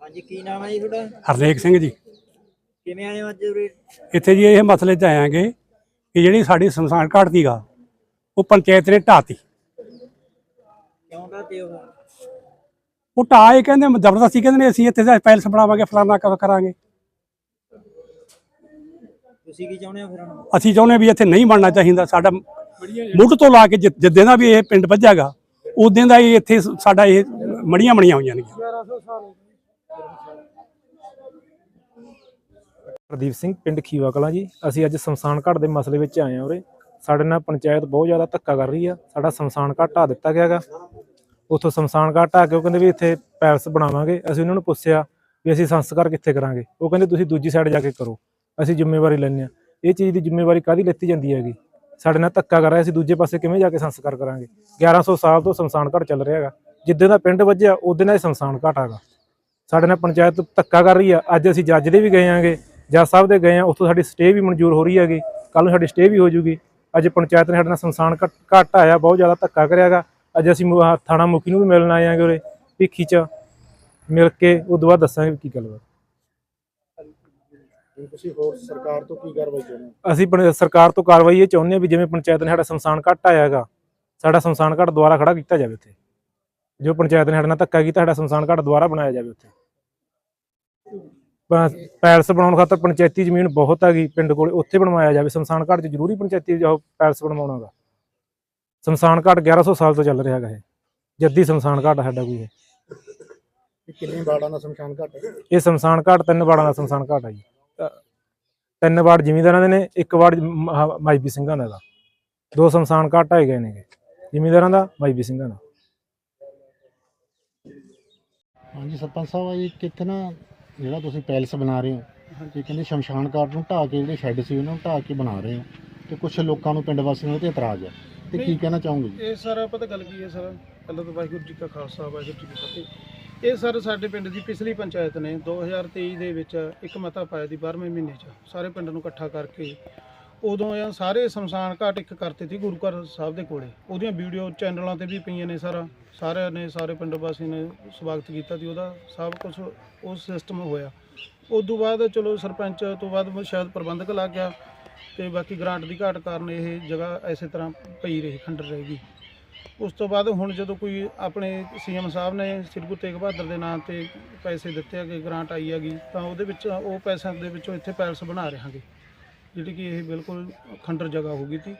ਜੀ ਕੀ ਨਾਮ ਹੈ ਜੀ ਤੁਹਾਡਾ? ਹਰਨੇਕ ਸਿੰਘ ਜੀ। ਕਿਵੇਂ ਆਏ ਹੋ ਅੱਜ ਉਰੇ? ਇੱਥੇ ਜੀ ਇਹ ਮਸਲੇ 'ਚ ਆਇਆਂਗੇ ਕਿ ਜਿਹੜੀ ਸਾਡੀ ਸ਼ਮਸ਼ਾਨ ਘਾਟ ਦੀਗਾ ਉਹ ਪੰਚਾਇਤ ਨੇ ਢਾਤੀ ਕਿਉਂ ਕਰਦੇ ਹੋ ਉਹ ਢਾਹ ਇਹ ਕਹਿੰਦੇ ਜ਼ਬਰਦਸਤੀ ਕਹਿੰਦੇ ਨੇ ਅਸੀਂ ਇੱਥੇ ਦਾ ਪੈਲਸ ਬਣਾਵਾਂਗੇ ਕਰ ਕਰਾਂਗੇ। ਤੁਸੀਂ ਕੀ ਚਾਹੁੰਦੇ ਹੋ ਫਿਰ ਹੁਣ ਅਸੀਂ ਚਾਹੁੰਦੇ ਵੀ ਇੱਥੇ ਨਹੀਂ ਬਣਨਾ ਚਾਹੀਦਾ ਸਾਡਾ ਮੁੱਢ ਤੋਂ ਲਾ ਕੇ ਜਿ- ਜਿੱਦਾਂ ਦਾ ਵੀ ਇਹ ਪਿੰਡ ਵੱਜਾਗਾ ਉਦੋਂ ਦਾ ਹੀ ਇੱਥੇ ਸਾਡਾ ਇਹ ਮੜੀਆਂ ਮਣੀਆਂ ਹੋਈਆਂ ਨੇ। ਪ੍ਰਦੀਪ ਸਿੰਘ, ਪਿੰਡ ਖੀਵਾ ਕਲਾਂ ਜੀ। ਅਸੀਂ ਅੱਜ ਸ਼ਮਸ਼ਾਨ ਘਾਟ ਦੇ ਮਸਲੇ ਵਿੱਚ ਆਏ ਹਾਂ ਉਰੇ। ਸਾਡੇ ਨਾਲ ਪੰਚਾਇਤ ਬਹੁਤ ਜ਼ਿਆਦਾ ਧੱਕਾ ਕਰ ਰਹੀ ਆ। ਸਾਡਾ ਸ਼ਮਸ਼ਾਨ ਘਾਟ ਢਾਹ ਦਿੱਤਾ ਗਿਆਗਾ ਉੱਥੋਂ ਸ਼ਮਸ਼ਾਨ ਘਾਟ ਢਾਹ ਕੇ ਉਹ ਕਹਿੰਦੇ ਵੀ ਇੱਥੇ ਪੈਲਸ ਬਣਾਵਾਂਗੇ। ਅਸੀਂ ਉਹਨਾਂ ਨੂੰ ਪੁੱਛਿਆ ਵੀ ਅਸੀਂ ਸੰਸਕਾਰ ਕਿੱਥੇ ਕਰਾਂਗੇ? ਉਹ ਕਹਿੰਦੇ, ਤੁਸੀਂ ਦੂਜੀ ਸਾਈਡ ਜਾ ਕੇ ਕਰੋ। ਅਸੀਂ ਜ਼ਿੰਮੇਵਾਰੀ ਲੈਂਦੇ ਆ ਇਹ ਚੀਜ਼ ਦੀ ਜ਼ਿੰਮੇਵਾਰੀ ਕਾਦੀ ਲੈਤੀ ਜਾਂਦੀ ਹੈਗੀ? ਸਾਡੇ ਨਾਲ ਧੱਕਾ ਕਰ ਰਿਹਾ ਅਸੀਂ ਦੂਜੇ ਪਾਸੇ ਕਿਵੇਂ ਜਾ ਕੇ ਸੰਸਕਾਰ ਕਰਾਂਗੇ? 1100 ਸਾਲ ਤੋਂ ਸ਼ਮਸ਼ਾਨ ਘਾਟ ਚੱਲ ਰਿਹਾ ਹੈਗਾ। ਜਿੱਦਾਂ ਦਾ ਪਿੰਡ ਵੱਜਿਆ ਉਦੋਂ ਦਾ ਇਹ ਸ਼ਮਸ਼ਾਨ ਘਾਟ ਹੈਗਾ। ਸਾਡੇ ਨਾਲ ਪੰਚਾਇਤ ਧੱਕਾ ਕਰ ਰਹੀ ਆ। ਅੱਜ ਅਸੀਂ ਜੱਜ ਦੇ ਵੀ ਗਏ ਆਂਗੇ ਜੱਜ ਸਾਹਿਬ ਦੇ ਗਏ ਆ। ਉੱਥੋਂ ਸਾਡੀ ਸਟੇ ਵੀ ਮਨਜ਼ੂਰ ਹੋ ਰਹੀ ਹੈਗੀ। ਕੱਲ ਨੂੰ ਸਾਡੀ ਸਟੇ ਵੀ ਹੋ ਜੂਗੀ। ਅੱਜ ਪੰਚਾਇਤ ਨੇ ਸਾਡੇ ਨਾਲ ਸੰਸਾਨ ਘੱਟ ਆਇਆ ਬਹੁਤ ਜ਼ਿਆਦਾ ਧੱਕਾ ਕਰਿਆਗਾ ਅੱਜ ਅਸੀਂ ਥਾਣਾ ਮੁਖੀ ਨੂੰ ਵੀ ਮਿਲਣ ਆਏ ਆਂਗੇ ਉਰੇ ਭਿੱਖੀ ਚ। ਮਿਲ ਕੇ ਉਸ ਤੋਂ ਬਾਅਦ ਦੱਸਾਂਗੇ ਕੀ ਗੱਲਬਾਤ ਤੁਸੀਂ ਹੋਰ ਸਰਕਾਰ ਤੋਂ ਕੀ ਕਾਰਵਾਈ ਚਾਹੁੰਦੇ ਅਸੀਂ ਸਰਕਾਰ ਤੋਂ ਕਾਰਵਾਈ ਇਹ ਚਾਹੁੰਦੇ ਹਾਂ ਵੀ ਜਿਵੇਂ ਪੰਚਾਇਤ ਨੇ ਸਾਡਾ ਸ਼ਮਸ਼ਾਨ ਘਾਟ ਆਇਆ ਹੈਗਾ ਸਾਡਾ ਸ਼ਮਸ਼ਾਨ ਘਾਟ ਦੁਬਾਰਾ ਖੜਾ ਕੀਤਾ ਜਾਵੇ ਉੱਥੇ ਜੋ ਪੰਚਾਇਤ ਨੇ ਸਾਡੇ ਨਾਲ ਧੱਕਾ ਕੀਤਾ ਸਾਡਾ ਸ਼ਮਸ਼ਾਨ ਘਾਟ ਦੁਬਾਰਾ ਬਣਾਇਆ ਜਾਵੇ ਉੱਥੇ। ਪੈਲਸ ਬਣਾਉਣ ਖਾਤਰ ਪੰਚਾਇਤੀ ਜ਼ਮੀਨ ਬਹੁਤ ਹੈਗੀ ਪਿੰਡ ਕੋਲੇ ਉੱਥੇ ਬਣਵਾਇਆ ਜਾਵੇ। ਸ਼ਮਸ਼ਾਨ ਘਾਟ 'ਚ ਜ਼ਰੂਰੀ ਪੰਚਾਇਤੀ ਜੋ ਪੈਲਸ ਬਣਵਾਉਣਾਗਾ। ਸ਼ਮਸ਼ਾਨ ਘਾਟ 1100 ਸਾਲ ਤੋਂ ਚੱਲ ਰਿਹਾ ਹੈਗਾ ਇਹ। ਜੱਦੀ ਸ਼ਮਸ਼ਾਨ ਘਾਟ ਸਾਡਾ ਕੋਈ ਇਹ। ਕਿੰਨੇ ਬਾੜਾਂ ਦਾ ਸ਼ਮਸ਼ਾਨ ਘਾਟ ਹੈ? ਇਹ ਸ਼ਮਸ਼ਾਨ ਘਾਟ ਤਿੰਨ ਵਾਰਡਾਂ ਦਾ ਸ਼ਮਸ਼ਾਨ ਘਾਟ ਹੈ ਜੀ। ਤਿੰਨ ਵਾਰਡ ਜ਼ਿਮੀਂਦਾਰਾਂ ਦੇ ਨੇ ਇੱਕ ਆਹ ਮਾਈਬੀ ਸਿੰਘਾਂ ਦਾ ਹੈਗਾ। ਦੋ ਸ਼ਮਸ਼ਾਨ ਘਾਟ ਗਏ ਨੇਗੇ। ਜ਼ਿਮੀਂਦਾਰਾਂ ਦਾ ਮਾਈਬੀ ਸਿੰਘਾਂ ਦਾ। ਹਾਂਜੀ ਸਰਪੰਚ ਸਾਹਿਬ ਇਹ ਕਿੱਥੇ ਨਾ ਜਿਹੜਾ ਤੁਸੀਂ ਪੈਲਸ ਬਣਾ ਰਹੇ ਹੋ ਇਹ ਕਹਿੰਦੇ ਸ਼ਮਸ਼ਾਨ ਘਾਟ ਨੂੰ ਢਾਹ ਕੇ ਜਿਹੜੇ ਸ਼ੈੱਡ ਸੀ ਉਹਨਾਂ ਨੂੰ ਢਾਹ ਕੇ ਬਣਾ ਰਹੇ ਹੋ। ਤੇ ਕੁਝ ਲੋਕਾਂ ਨੂੰ ਪਿੰਡ ਵਾਸੀਆਂ ਨੂੰ ਤੇ ਇਤਰਾਜ਼ ਹੈ। ਤੇ ਕੀ ਕਹਿਣਾ ਚਾਹੋਗੇ ਜੀ? ਇਹ ਸਰ ਪਤਾ ਗੱਲ ਕੀ ਹੈ ਸਰ ਪਹਿਲਾਂ ਤਾਂ ਵਾਹਿਗੁਰੂ ਜੀ ਕਾ ਖਾਲਸਾ ਵਾਹਿਗੁਰੂ ਜੀ ਕੀ ਫਤਿਹ। ਇਹ ਸਰ ਸਾਡੇ ਪਿੰਡ ਦੀ ਪਿਛਲੀ ਪੰਚਾਇਤ ਨੇ 2023 ਦੇ ਵਿੱਚ ਇੱਕ ਮਤਾ ਪਾਇਆ ਦੀ 12ਵੇਂ ਮਹੀਨੇ 'ਚ। ਸਾਰੇ ਪਿੰਡ ਨੂੰ ਇਕੱਠਾ ਕਰਕੇ ਉਦੋਂ ਇਹ ਸਾਰੇ ਸ਼ਮਸ਼ਾਨ ਘਾਟ ਇੱਕ ਕਰਤੇ ਸੀ ਗੁਰੂ ਘਰ ਸਾਹਿਬ ਦੇ ਕੋਲੇ। ਉਹਦੀਆਂ ਵੀਡੀਓ ਚੈਨਲਾਂ ਤੇ ਵੀ ਪਈਆਂ ਨੇ ਸਾਰਾ। ਸਾਰਿਆਂ ਨੇ, ਸਾਰੇ ਪਿੰਡ ਵਾਸੀ ਨੇ ਸਵਾਗਤ ਕੀਤਾ ਸੀ। ਉਹਦਾ ਸਭ ਕੁਝ ਉਸ ਸਿਸਟਮ ਹੋਇਆ। ਉਸ ਤੋਂ ਬਾਅਦ ਚਲੋ ਸਰਪੰਚ ਤੋਂ ਬਾਅਦ ਸ਼ਾਇਦ ਪ੍ਰਬੰਧਕ ਲੱਗ ਗਿਆ ਤੇ ਬਾਕੀ ਗ੍ਰਾਂਟ ਦੀ ਘਾਟ ਕਾਰਨ ਇਹ ਜਗ੍ਹਾ ਐਸੇ ਤਰ੍ਹਾਂ ਪਈ ਰਹੀ, ਖੰਡਰ ਰਹੇਗੀ ਉਸ ਤੋਂ ਬਾਅਦ ਹੁਣ ਜਦੋਂ ਕੋਈ ਆਪਣੇ ਸੀਐਮ ਸਾਹਿਬ ਨੇ ਸ੍ਰੀ ਗੁਰੂ ਤੇਗ ਬਹਾਦਰ ਦੇ ਨਾਂ ਤੇ ਪੈਸੇ ਦਿੱਤੇ ਹੈਗੇ, ਗ੍ਰਾਂਟ ਆਈ ਹੈਗੀ, ਤਾਂ ਉਹਦੇ ਵਿੱਚ ਉਹ ਪੈਸਿਆਂ ਦੇ ਵਿੱਚੋਂ ਇੱਥੇ ਪੈਲਸ ਬਣਾ ਰਹੇ ਹਾਂਗੇ। ਜਿਹੜੀ ਕਿ ਇਹ ਬਿਲਕੁਲ ਖੰਡਰ ਜਗ੍ਹਾ ਹੋ ਗਈ ਤੀ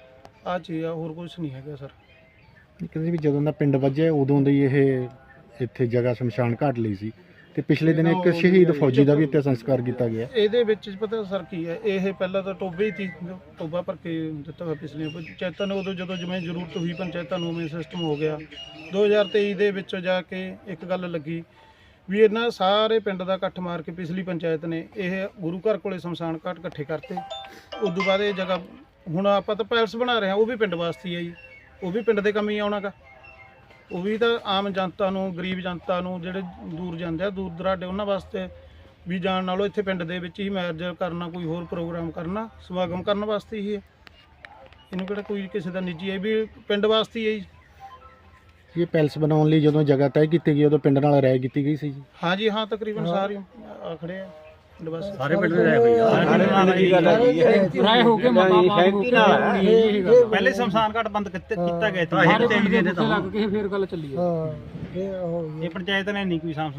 ਆ ਚੀਜ਼ ਆ ਹੋਰ ਕੁਝ ਨਹੀਂ ਹੈਗਾ ਸਰ। ਕਹਿੰਦੇ ਵੀ ਜਦੋਂ ਦਾ ਪਿੰਡ ਵੱਜਿਆ ਉਦੋਂ ਦੀ ਇਹ ਇੱਥੇ ਜਗ੍ਹਾ ਸ਼ਮਸ਼ਾਨ ਘਾਟ ਲਈ ਸੀ। ਤੇ ਪਿਛਲੇ ਦਿਨ ਇੱਕ ਸ਼ਹੀਦ ਫੌਜੀ ਦਾ ਵੀ ਇੱਥੇ ਸੰਸਕਾਰ ਕੀਤਾ ਗਿਆ। ਇਹਦੇ ਵਿੱਚ ਪਤਾ ਸਰ ਕੀ ਹੈ ਇਹ ਪਹਿਲਾਂ ਤਾਂ ਟੋਬੇ ਹੀ ਸੀ ਟੋਬਾ ਭਰ ਕੇ ਦਿੱਤਾ ਹੋਇਆ ਪਿਛਲੇ ਪੰਚਾਇਤਾਂ ਨੂੰ ਉਦੋਂ ਜਦੋਂ ਜਿਵੇਂ ਜ਼ਰੂਰਤ ਹੋਈ ਪੰਚਾਇਤਾਂ ਨੂੰ ਉਵੇਂ ਸਿਸਟਮ ਹੋ ਗਿਆ। 2023 ਦੇ ਵਿੱਚ ਜਾ ਕੇ ਇੱਕ ਗੱਲ ਲੱਗੀ ਵੀ ਇਹਨਾਂ ਸਾਰੇ ਪਿੰਡ ਦਾ ਇਕੱਠ ਮਾਰ ਕੇ ਪਿਛਲੀ ਪੰਚਾਇਤ ਨੇ ਇਹ ਗੁਰੂ ਘਰ ਕੋਲੇ ਸ਼ਮਸ਼ਾਨ ਘਾਟ ਇਕੱਠੇ ਕਰਤੇ। ਉਸ ਤੋਂ ਬਾਅਦ ਇਹ ਜਗ੍ਹਾ, ਹੁਣ ਆਪਾਂ ਤਾਂ ਪੈਲਸ ਬਣਾ ਰਹੇ ਹਾਂ, ਉਹ ਵੀ ਪਿੰਡ ਵਾਸਤੇ ਹੀ ਹੈ ਜੀ। ਉਹ ਵੀ ਪਿੰਡ ਦੇ ਕੰਮ ਹੀ ਆਉਣਾਗਾ। ਉਹ ਵੀ ਤਾਂ ਆਮ ਜਨਤਾ ਨੂੰ, ਗਰੀਬ ਜਨਤਾ ਨੂੰ, ਜਿਹੜੇ ਦੂਰ ਜਾਂਦੇ ਆ, ਦੂਰ ਦਰਾਡੇ, ਉਹਨਾਂ ਵਾਸਤੇ ਵੀ ਜਾਣ ਨਾਲੋਂ ਇੱਥੇ ਪਿੰਡ ਦੇ ਵਿੱਚ ਹੀ ਮੈਰਿਜ ਕਰਨਾ, ਕੋਈ ਹੋਰ ਪ੍ਰੋਗਰਾਮ ਕਰਨਾ, ਸਮਾਗਮ ਕਰਨ ਵਾਸਤੇ ਹੀ ਹੈ। ਇਹਨੂੰ ਕਿਹੜਾ ਕੋਈ ਕਿਸੇ ਦਾ ਨਿੱਜੀ ਹੈ ਵੀ ਪਿੰਡ ਵਾਸਤੇ ਹੀ ਹੈ ਜੀ। ਇਹ ਪੈਲਸ ਬਣਾਉਣ ਲਈ ਜਦੋਂ ਜਗ੍ਹਾ ਤੈਅ ਕੀਤੀ ਗਈ ਉਦੋਂ ਪਿੰਡ ਨਾਲ ਰਾਏ ਕੀਤੀ ਗਈ ਸੀ ਜੀ? ਹਾਂਜੀ ਹਾਂ ਤਕਰੀਬਨ ਸਾਰੇ ਆ ਖੜੇ ਆ। ਪਿੰਡ ਸਾਰੇ ਪਿੰਡ ਦੇ ਰਹੇ ਹੋਈ ਆ। ਨਾਲ ਦੀ ਗੱਲ ਹੈ ਰਾਏ ਹੋ ਕੇ ਮਾਮਾ ਪਹਿਲੇ ਸ਼ਮਸ਼ਾਨ ਘਾਟ ਬੰਦ ਕੀਤਾ ਗਿਆ ਸੀ। ਇਹ ਤੇ। ਲੱਗ ਕੇ ਫੇਰ ਗੱਲ ਚੱਲੀ ਇਹ ਪੰਚਾਇਤ ਨੇ ਨਹੀਂ ਕੋਈ ਸਾਂਭ